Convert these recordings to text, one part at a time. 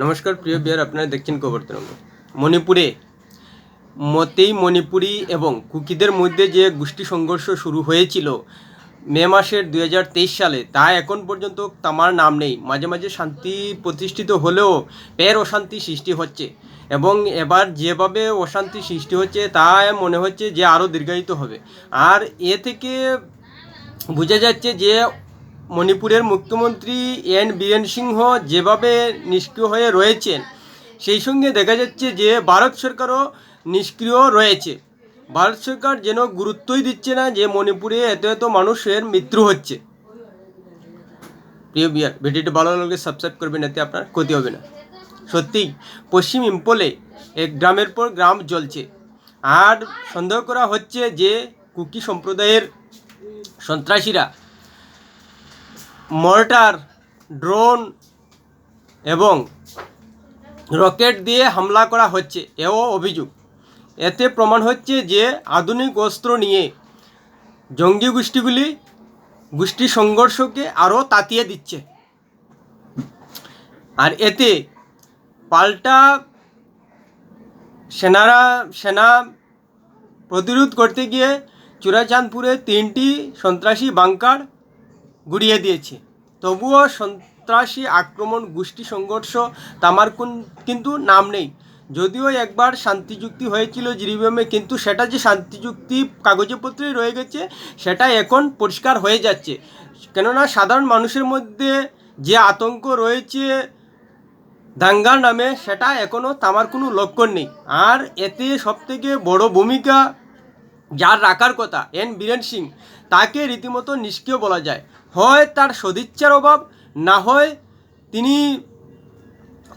নমস্কার, প্রিয় বিয়ার, আপনারা দেখছেন খবর তরঙ্গ মণিপুরে, মতেই মণিপুরি এবং কুকিদের মধ্যে যে গোষ্ঠী সংঘর্ষ শুরু হয়েছিল মে মাসের দু হাজার তেইশ সালে, তা এখন পর্যন্ত তামার নাম নেই। মাঝে মাঝে শান্তি প্রতিষ্ঠিত হলেও ফের অশান্তি সৃষ্টি হচ্ছে এবং এবার যেভাবে অশান্তি সৃষ্টি হচ্ছে, তা মনে হচ্ছে যে আরও দীর্ঘায়িত হবে। আর এ থেকে বোঝা যাচ্ছে যে মণিপুরের মুখ্যমন্ত্রী এন বীরেন সিংহ যেভাবে নিষ্ক্রিয় হয়ে রয়েছেন, সেই সঙ্গে দেখা যাচ্ছে যে ভারত সরকারও নিষ্ক্রিয় রয়েছে। ভারত সরকার যেন গুরুত্বই দিচ্ছে না যে মণিপুরে এত এত মানুষের মৃত্যু হচ্ছে। প্রিয় বিয়ার ভিডিওটি ভালো লাগলে সাবস্ক্রাইব করবেন, এতে আপনার ক্ষতি হবে না। সত্যিই পশ্চিম ইম্পলে এক গ্রামের পর গ্রাম জ্বলছে। আর সন্দেহ করা হচ্ছে যে কুকি সম্প্রদায়ের সন্ত্রাসীরা মর্টার, ড্রোন এবং রকেট দিয়ে হামলা করা হচ্ছে, এও অভিযোগ। এতে প্রমাণ হচ্ছে যে আধুনিক অস্ত্র নিয়ে জঙ্গি গোষ্ঠীগুলি গোষ্ঠী সংঘর্ষকে আরও তাতিয়ে দিচ্ছে। আর এতে পাল্টা সেনারা, সেনা প্রতিরোধ করতে গিয়ে চূড়াচাঁদপুরে তিনটি সন্ত্রাসী বাংকার গুড়িয়ে দিয়েছে। তবুও সন্ত্রাসী আক্রমণ, গোষ্ঠী সংঘর্ষ, তামার কোন- কিন্তু নাম নেই। যদিও একবার শান্তি চুক্তি হয়েছিল জিরিবামে, কিন্তু সেটা যে শান্তি চুক্তি কাগজপত্রে রয়ে গেছে, সেটা এখন পরিষ্কার হয়ে যাচ্ছে। কেননা সাধারণ মানুষের মধ্যে যে আতঙ্ক রয়েছে দাঙ্গার নামে, সেটা এখনও তামার কোনো লক্ষণ নেই। আর এতে সবথেকে বড় ভূমিকা যার রাখার কথা, এন বীরেন সিং, তাকে রীতিমতো নিষ্ক্রিয় বলা যায়। হয় তার সদিচ্ছার অভাব, না হয় তিনি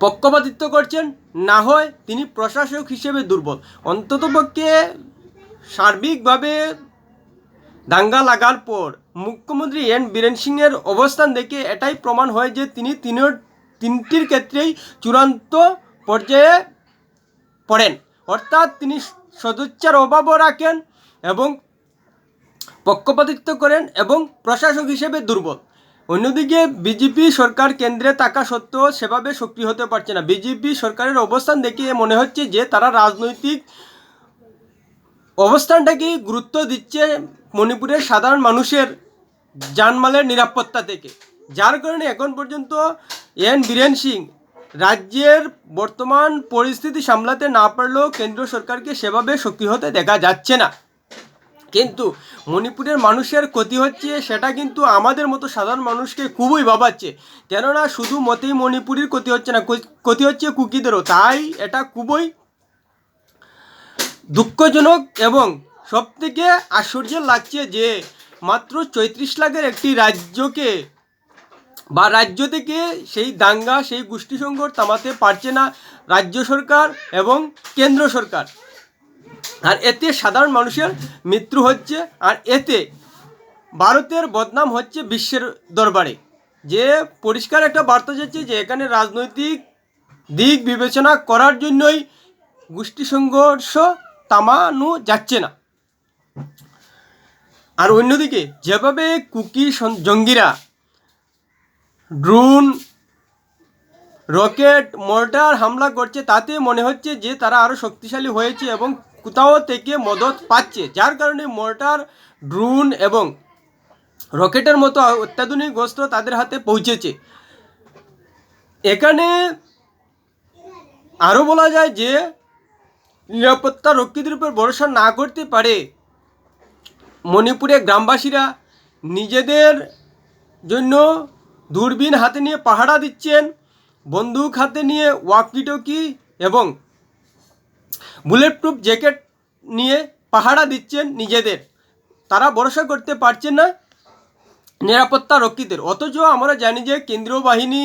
পক্ষপাতিত্ব করছেন, না হয় তিনি প্রশাসক হিসেবে দুর্বল। অন্ততপক্ষে সার্বিকভাবে দাঙ্গা লাগার পর মুখ্যমন্ত্রী এন বীরেন সিংয়ের অবস্থান দেখে এটাই প্রমাণ হয় যে তিনি তিনের তিনটির ক্ষেত্রেই চূড়ান্ত পর্যায়ে পড়েন। অর্থাৎ তিনি সদস্যার অভাবও রাখেন এবং পক্ষপাতিত্ব করেন এবং প্রশাসক হিসেবে দুর্বল। অন্যদিকে বিজেপি সরকার কেন্দ্রে থাকা সত্ত্বেও সেভাবে সক্রিয় হতে পারছে না। বিজেপি সরকারের অবস্থান দেখে মনে হচ্ছে যে তারা রাজনৈতিক অবস্থানটাকেই গুরুত্ব দিচ্ছে মণিপুরের সাধারণ মানুষের জানমালের নিরাপত্তা থেকে। যার কারণে এখন পর্যন্ত এন বীরেন সিং রাজ্যের বর্তমান পরিস্থিতি সামলাতে না পারলেও কেন্দ্র সরকারকে সেভাবে সক্রিয় হতে দেখা যাচ্ছে না। কিন্তু মণিপুরের মানুষের ক্ষতি হচ্ছে, সেটা কিন্তু আমাদের মতো সাধারণ মানুষকে খুবই ভাবাচ্ছে। কেননা শুধু মতেই মণিপুরের ক্ষতি হচ্ছে না ক্ষতি হচ্ছে কুকিদেরও। তাই এটা খুবই দুঃখজনক এবং সব থেকে আশ্চর্য লাগছে যে মাত্র চৈত্রিশ লাখের একটি রাজ্যকে বা রাজ্য থেকে সেই দাঙ্গা, সেই গোষ্ঠী সংকট থামাতে পারছে না রাজ্য সরকার এবং কেন্দ্র সরকার। আর এতে সাধারণ মানুষের মৃত্যু হচ্ছে, আর এতে ভারতের বদনাম হচ্ছে বিশ্বের দরবারে। যে পরিষ্কার একটা বার্তা যাচ্ছে যে এখানে রাজনৈতিক দিক বিবেচনা করার জন্যই গোষ্ঠী সংঘর্ষ থামানো যাচ্ছে না। আর অন্যদিকে, যেভাবে কুকি জঙ্গিরা ড্রোন, রকেট, মর্টার হামলা করছে, তাতে মনে হচ্ছে যে তারা আরও শক্তিশালী হয়েছে এবং কোথাও থেকে মদত পাচ্ছে, যার কারণে মর্টার, ড্রোন এবং রকেটের মতো অত্যাধুনিক অস্ত্র তাদের হাতে পৌঁছেছে। এখানে আরও বলা যায় যে, নিরাপত্তা রক্ষীদের উপর ভরসা না করতে পারে মণিপুরে গ্রামবাসীরা। নিজেদের জন্য দূরবীন হাতে নিয়ে পাহারা দিচ্ছেন, বন্দুক হাতে নিয়ে ওয়াকিটকি এবং বুলেট প্রুফ জ্যাকেট নিয়ে পাহারা দিচ্ছেন নিজেদের। তারা ভরসা করতে পারছেন না নিরাপত্তা রক্ষীদের। অথচ আমরা জানি যে কেন্দ্রীয় বাহিনী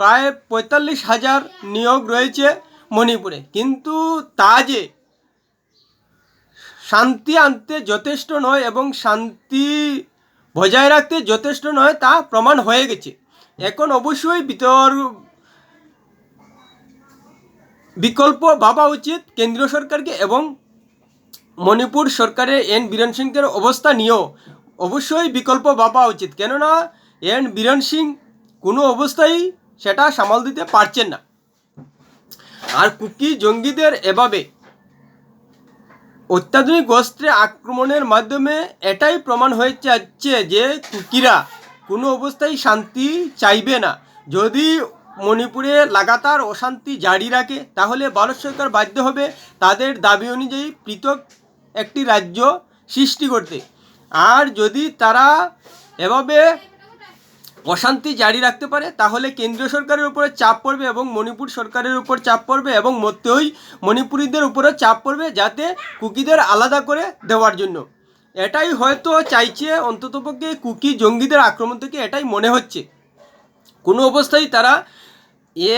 প্রায় পঁয়তাল্লিশ হাজার নিয়োগ রয়েছে মণিপুরে। কিন্তু তা যে শান্তি আনতে যথেষ্ট নয় এবং শান্তি বজায় রাখতে যথেষ্ট নয় তা প্রমাণ হয়ে গেছে। এখন অবশ্যই বিতর বিকল্প ভাবা উচিত কেন্দ্রীয় সরকারকে এবং মণিপুর সরকারের এন বীরেন সিংয়ের অবস্থা নিয়েও। অবশ্যই বিকল্প ভাবা উচিত। কেননা, এন বীরেন সিং কোনো অবস্থায় সেটা সামাল দিতে পারছেন না। আর কুকি জঙ্গিদের এভাবে অত্যাধুনিক অস্ত্রে আক্রমণের মাধ্যমে এটাই প্রমাণ হয়ে যাচ্ছে যে কুকিরা কোনো অবস্থায় শান্তি চাইবে না। যদি মণিপুরে লাগাতার অশান্তি জারি রাখে, তাহলে ভারত সরকার বাধ্য হবে তাদের দাবি অনুযায়ী পৃথক একটি রাজ্য সৃষ্টি করতে। আর যদি তারা এভাবে অশান্তি জারি রাখতে পারে, তাহলে কেন্দ্রীয় সরকারের উপরে চাপ পড়বে এবং মণিপুর সরকারের উপর চাপ পড়বে এবং মধ্যেই মণিপুরীদের উপরে চাপ পড়বে যাতে কুকিদের আলাদা করে দেওয়ার জন্য। এটাই হয়তো চাইছে অন্ততপক্ষে কুকি জঙ্গিদের আক্রমণ থেকে, এটাই মনে হচ্ছে। কোনো অবস্থায় তারা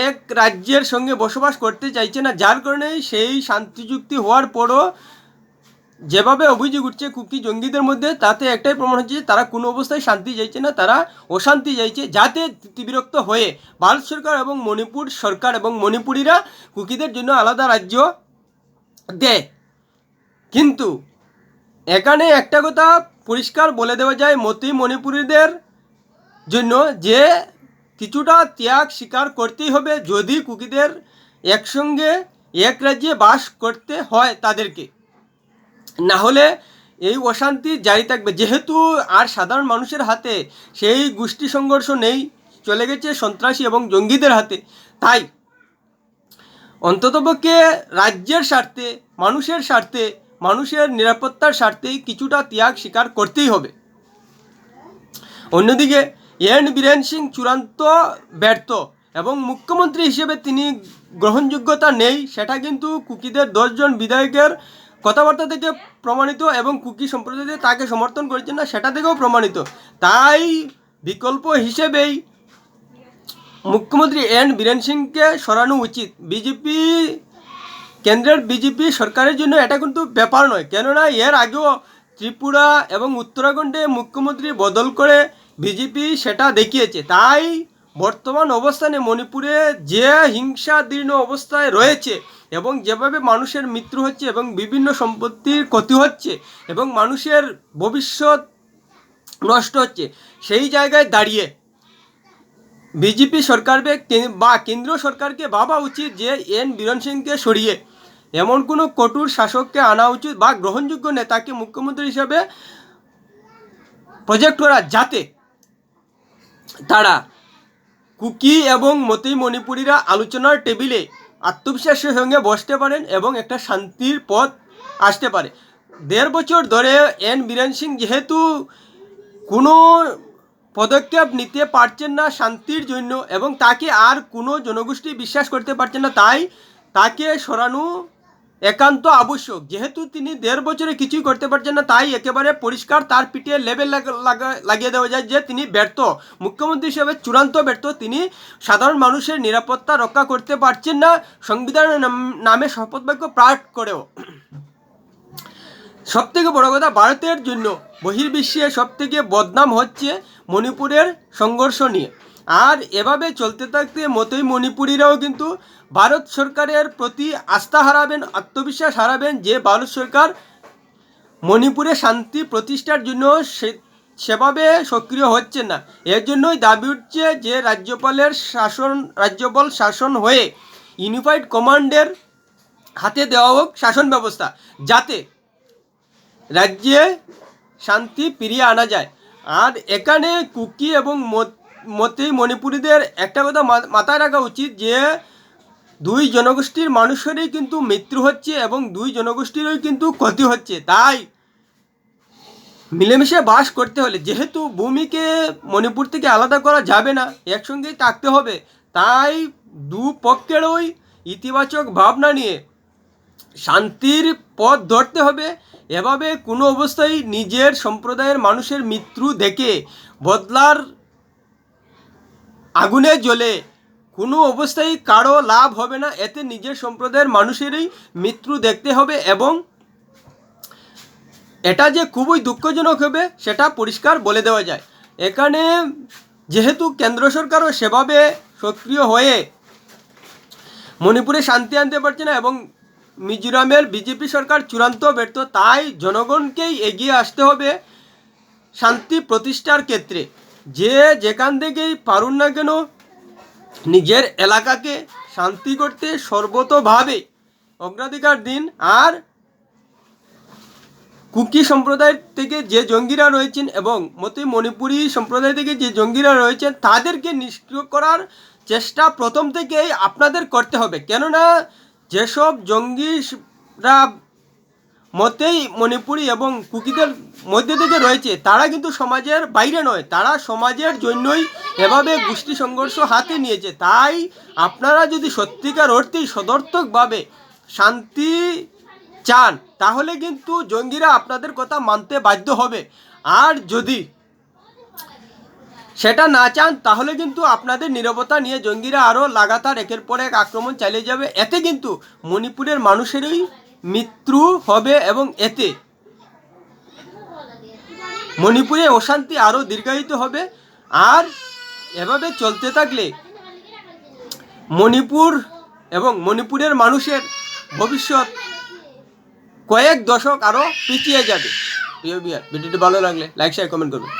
এক রাজ্যের সঙ্গে বসবাস করতে চাইছে না। যার কারণে সেই শান্তি চুক্তি হওয়ার পরও যেভাবে অভিযোগ উঠছে কুকি জঙ্গিদের মধ্যে, তাতে একটাই প্রমাণ হচ্ছে তারা কোনো অবস্থায় শান্তি চাইছে না, তারা অশান্তি চাইছে যাতে বিরক্ত হয়ে ভারত সরকার এবং মণিপুর সরকার এবং মণিপুরীরা কুকিদের জন্য আলাদা রাজ্য দেয়। কিন্তু এখানে একটা কথা পরিষ্কার বলে দেওয়া যায়, মতি মণিপুরীদের জন্য যে কিছুটা ত্যাগ স্বীকার করতেই হবে যদি কুকিদের একসঙ্গে এক রাজ্যে বাস করতে হয় তাদেরকে। না হলে এই অশান্তি জারি থাকবে। যেহেতু আর সাধারণ মানুষের হাতে সেই গোষ্ঠী সংঘর্ষ নেই, চলে গেছে সন্ত্রাসী এবং জঙ্গিদের হাতে। তাই অন্ততপক্ষে রাজ্যের স্বার্থে, মানুষের স্বার্থে, মানুষের নিরাপত্তার স্বার্থে কিছুটা ত্যাগ স্বীকার করতেই হবে। অন্যদিকে এন বীরেন সিং চূড়ান্ত ব্যর্থ এবং মুখ্যমন্ত্রী হিসেবে তিনি গ্রহণযোগ্যতা নেই। সেটা কিন্তু কুকিদের দশজন বিধায়কের কথাবার্তা থেকে প্রমাণিত এবং কুকি সম্প্রদায় তাকে সমর্থন করেছেন না, সেটা থেকেও প্রমাণিত। তাই বিকল্প হিসেবেই মুখ্যমন্ত্রী এন বীরেন সিংকে সরানো উচিত। বিজেপি কেন্দ্রের বিজেপি সরকারের জন্য এটা কিন্তু ব্যাপার নয়। কেননা এর আগেও ত্রিপুরা এবং উত্তরাখণ্ডে মুখ্যমন্ত্রী বদল করে বিজেপি সেটা দেখিয়েছে। তাই বর্তমান অবস্থানে মণিপুরে যে হিংসাদীর্ণ অবস্থায় রয়েছে এবং যেভাবে মানুষের মৃত্যু হচ্ছে এবং বিভিন্ন সম্পত্তির ক্ষতি হচ্ছে এবং মানুষের ভবিষ্যৎ নষ্ট হচ্ছে, সেই জায়গায় দাঁড়িয়ে বিজেপি সরকারকে বা কেন্দ্র সরকারকে ভাবা উচিত যে এন বীরন সিংকে সরিয়ে। এমন কোনো কঠোর শাসককে আনা উচিত বা গ্রহণযোগ্য নেতাকে মুখ্যমন্ত্রী হিসাবে প্রজেক্ট করা যাতে তারা কুকি এবং মতি মণিপুরীরা আলোচনার টেবিলে আত্মবিশ্বাসের সঙ্গে বসতে পারেন এবং একটা শান্তির পথ আসতে পারে। দেড় বছর ধরে এন বীরেন সিং যেহেতু কোনো পদক্ষেপ নিতে পারছেন না শান্তির জন্য এবং তাকে আর কোনো জনগোষ্ঠী বিশ্বাস করতে পারছেন না, তাই তাকে সরানো একান্ত আবশ্যক। যেহেতু তিনি দেড় বছরে কিছুই করতে পারছেন না, তাই একেবারে পরিষ্কার তার পিঠে লেবেল লাগা- লাগা- লাগিয়ে দেওয়া যায় যে তিনি ব্যর্থ। মুখ্যমন্ত্রী হিসেবে চূড়ান্ত ব্যর্থ। তিনি সাধারণ মানুষের নিরাপত্তা রক্ষা করতে পারছেন না। সংবিধানের নামে শপথ বাক্য পাঠ করেও। সব থেকে বড় কথা, ভারতের জন্য বহির্বিশ্বে সব থেকে বদনাম হচ্ছে মণিপুরের সংঘর্ষ নিয়ে। আর এভাবে চলতে থাকতে মতোই মণিপুরীরাও কিন্তু ভারত সরকারের প্রতি আস্থা হারাবেন, আত্মবিশ্বাস হারাবেন যে ভারত সরকার মণিপুরে শান্তি প্রতিষ্ঠার জন্য সেভাবে সক্রিয় হচ্ছে না। এর জন্যই দাবি উঠছে যে রাজ্যপালের শাসন রাজ্যপাল শাসন হয়ে ইউনিফাইড কমান্ডের হাতে দেওয়া হোক শাসন ব্যবস্থা, যাতে রাজ্যে শান্তি ফিরিয়ে আনা যায়। আর এখানে কুকি এবং মত- মতি মণিপুরীদের একটা কথা মাথায় রাখা উচিত যে দুই জনগোষ্ঠীর মানুষেরই কিন্তু মৃত্যু হচ্ছে এবং দুই জনগোষ্ঠীরই কিন্তু ক্ষতি হচ্ছে। তাই মিলেমিশে বাস করতে হলে যেহেতু ভূমিকে মণিপুর থেকে আলাদা করা যাবে না, একসঙ্গেই থাকতে হবে। তাই দু পক্ষেরই ইতিবাচক ভাবনা নিয়ে শান্তির পথ ধরতে হবে। এভাবে কোনো অবস্থায় নিজের সম্প্রদায়ের মানুষের মৃত্যু দেখে বদলার আগুনে জ্বলে। কোনো অবস্থায় কারও লাভ হবে না, এতে নিজের সম্প্রদায়ের মানুষেরই মৃত্যু দেখতে হবে এবং এটা যে খুবই দুঃখজনক হবে, সেটা পরিষ্কার বলে দেওয়া যায়। এখানে যেহেতু কেন্দ্র সরকারও সেভাবে সক্রিয় হয়ে মণিপুরে শান্তি আনতে পারছে না এবং মিজোরামের বিজেপি সরকার চূড়ান্ত ব্যর্থ, তাই জনগণকেই এগিয়ে আসতে হবে শান্তি প্রতিষ্ঠার ক্ষেত্রে। যে যেখান থেকেই পারুন না কেন, নিজের এলাকাকে শান্তি করতে সর্বতভাবে অগ্রাধিকার দিন। আর কুকি সম্প্রদায় থেকে যে জঙ্গিরা রয়েছেন এবং মতে মণিপুরী সম্প্রদায় থেকে যে জঙ্গিরা রয়েছেন, তাদেরকে নিষ্ক্রিয় করার চেষ্টা প্রথম থেকেই আপনাদের করতে হবে। কেননা, যেসব জঙ্গিরা মতেই মণিপুরি এবং কুকিদের মধ্যে থেকে রয়েছে। তারা কিন্তু সমাজের বাইরে নয়, তারা সমাজের জন্যই এভাবে গোষ্ঠী সংঘর্ষ হাতে নিয়েছে। তাই আপনারা যদি সত্যিকার অর্থেই সদর্থকভাবে শান্তি চান, তাহলে কিন্তু জঙ্গিরা আপনাদের কথা মানতে বাধ্য হবে। আর যদি সেটা না চান, তাহলে কিন্তু আপনাদের নিরবতা নিয়ে জঙ্গিরা আরও লাগাতার একের পর এক আক্রমণ চালিয়ে যাবে। এতে কিন্তু মণিপুরের মানুষেরই মৃত্যু হবে এবং এতে মণিপুরে অশান্তি আরও দীর্ঘায়িত হবে। আর এভাবে চলতে থাকলে মণিপুর এবং মণিপুরের মানুষের ভবিষ্যৎ কয়েক দশক আরও পিছিয়ে যাবে। ভিডিওটি ভালো লাগলে লাইক শেয়ার কমেন্ট করবেন।